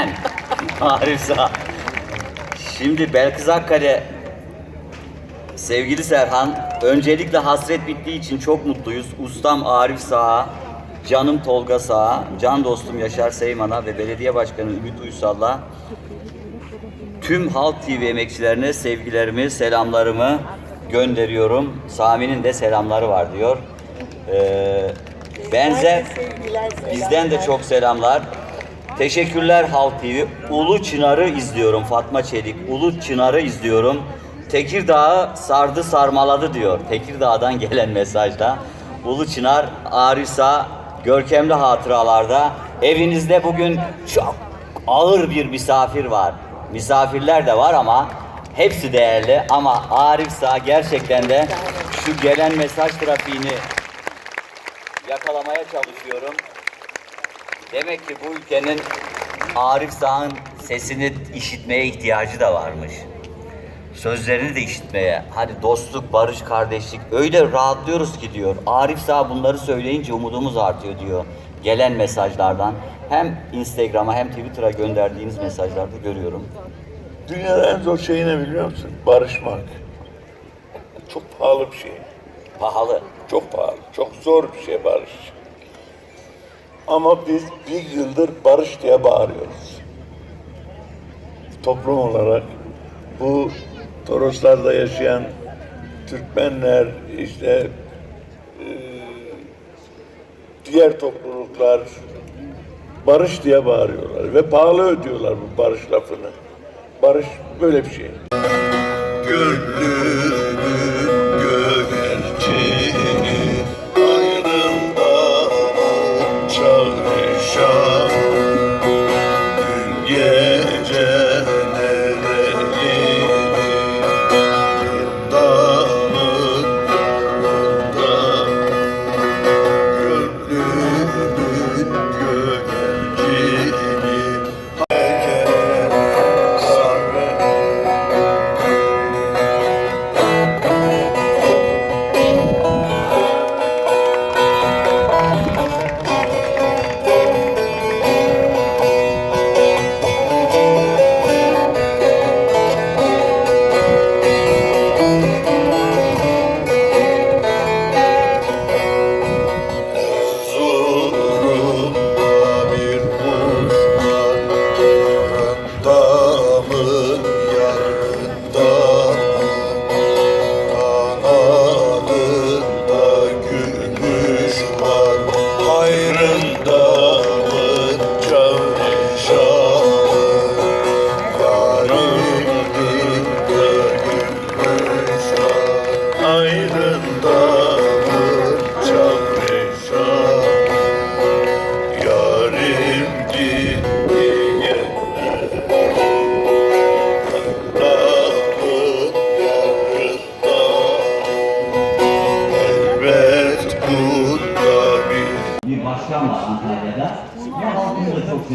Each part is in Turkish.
Ben. Arif Sağ. Şimdi Belkıs Akkale Sevgili Serhan, öncelikle hasret bittiği için çok mutluyuz. Ustam Arif Sağ'a, canım Tolga Sağ'a, can dostum Yaşar Seyman'a ve belediye başkanı Ümit Uysal'la tüm Halk TV emekçilerine sevgilerimi, selamlarımı gönderiyorum. Sami'nin de selamları var diyor. Ee, benzer bizden de çok selamlar. Teşekkürler Halk TV. Ulu Çınar'ı izliyorum Fatma Çelik. Ulu Çınar'ı izliyorum. Tekirdağ'ı sardı sarmaladı diyor. Tekirdağ'dan gelen mesajda. Ulu Çınar, Arisa, görkemli hatıralarda. Evinizde bugün çok ağır bir misafir var. Misafirler de var ama hepsi değerli ama Arif Sağ gerçekten de şu gelen mesaj trafiğini yakalamaya çalışıyorum. Demek ki bu ülkenin Arif Sağ'ın sesini işitmeye ihtiyacı da varmış. Sözlerini de işitmeye. Hani dostluk, barış, kardeşlik öyle rahatlıyoruz ki diyor. Arif Sağ bunları söyleyince umudumuz artıyor diyor. Gelen mesajlardan hem Instagram'a hem Twitter'a gönderdiğiniz mesajlarda görüyorum. Dünyanın en zor şeyi ne biliyor musun? Barışmak. Çok pahalı bir şey. Pahalı. Çok pahalı. Çok zor bir şey barış. Ama biz bir yıldır barış diye bağırıyoruz. Toplum olarak bu Toroslarda yaşayan Türkmenler, işte e, diğer topluluklar barış diye bağırıyorlar ve pahalı ödüyorlar bu barış lafını. Barış böyle bir şey. Gönlümün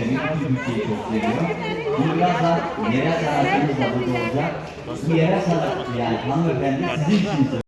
da seviyor, bütün ülkeyi çok seviyor. Bunu birazdan yerel sanatçımız da burada olacak. Yerel yani hanımefendi sizin için